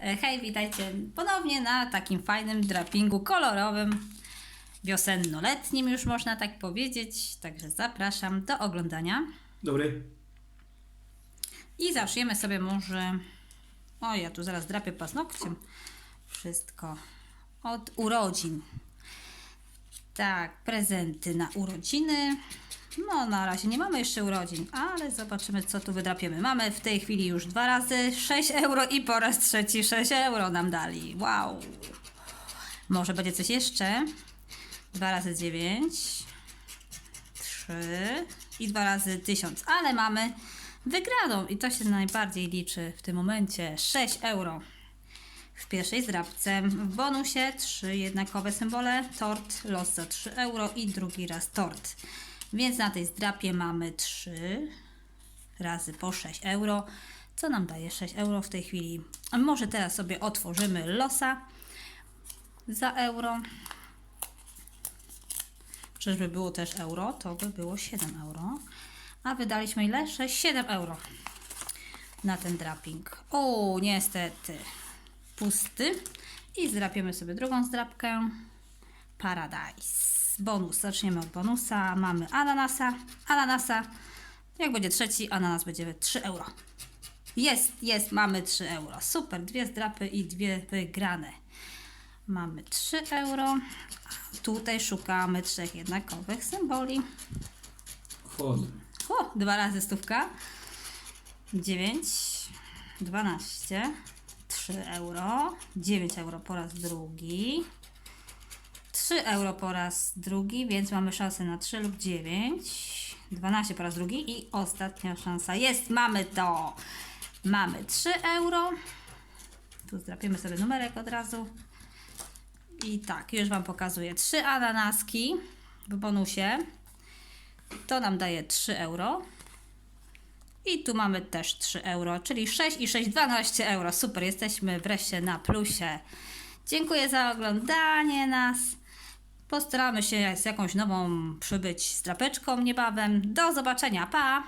E, Hej, witajcie ponownie na takim fajnym drapingu kolorowym, wiosenno-letnim już można tak powiedzieć. Także zapraszam do oglądania. Dobry. I zaczniemy sobie może... O, ja tu zaraz drapię paznokciem. Wszystko od urodzin. Tak, prezenty na urodziny. No, na razie nie mamy jeszcze urodzin, ale zobaczymy, co tu wydrapiemy. Mamy w tej chwili już dwa razy 6 euro i po raz trzeci 6 euro nam dali. Wow. Może będzie coś jeszcze? Dwa razy 9. 3 i dwa razy 1000, ale mamy wygraną i to się najbardziej liczy w tym momencie 6 euro. W pierwszej zdrabce w bonusie trzy jednakowe symbole, tort, los za 3 euro i drugi raz tort. Więc na tej zdrapie mamy 3 razy po 6 euro, co nam daje 6 euro w tej chwili. Może teraz sobie otworzymy losa za euro. Czyżby było też euro, to by było 7 euro. A wydaliśmy ile? 6, 7 euro na ten draping. O, niestety. Pusty. I zdrapiemy sobie drugą zdrapkę. Paradise. Bonus. Zaczniemy od bonusa. Mamy ananasa. Ananasa. Jak będzie trzeci, ananas będzie 3 euro. Jest, jest, mamy 3 euro. Super, dwie zdrapy i dwie wygrane. Mamy 3 euro. Tutaj szukamy trzech jednakowych symboli. Chodzę. O, dwa razy stówka. 9, 12, 3 euro, 9 euro po raz drugi, 3 euro po raz drugi, więc mamy szansę na 3 lub 9, 12 po raz drugi i ostatnia szansa jest, mamy to. Mamy 3 euro. Tu zdrapiemy sobie numerek od razu. I tak, już Wam pokazuję. 3 ananaski w bonusie. To nam daje 3 euro. I tu mamy też 3 euro, czyli 6 i 6, 12 euro. Super, jesteśmy wreszcie na plusie. Dziękuję za oglądanie nas. Postaramy się z jakąś nową przybyć strapeczką niebawem. Do zobaczenia, pa!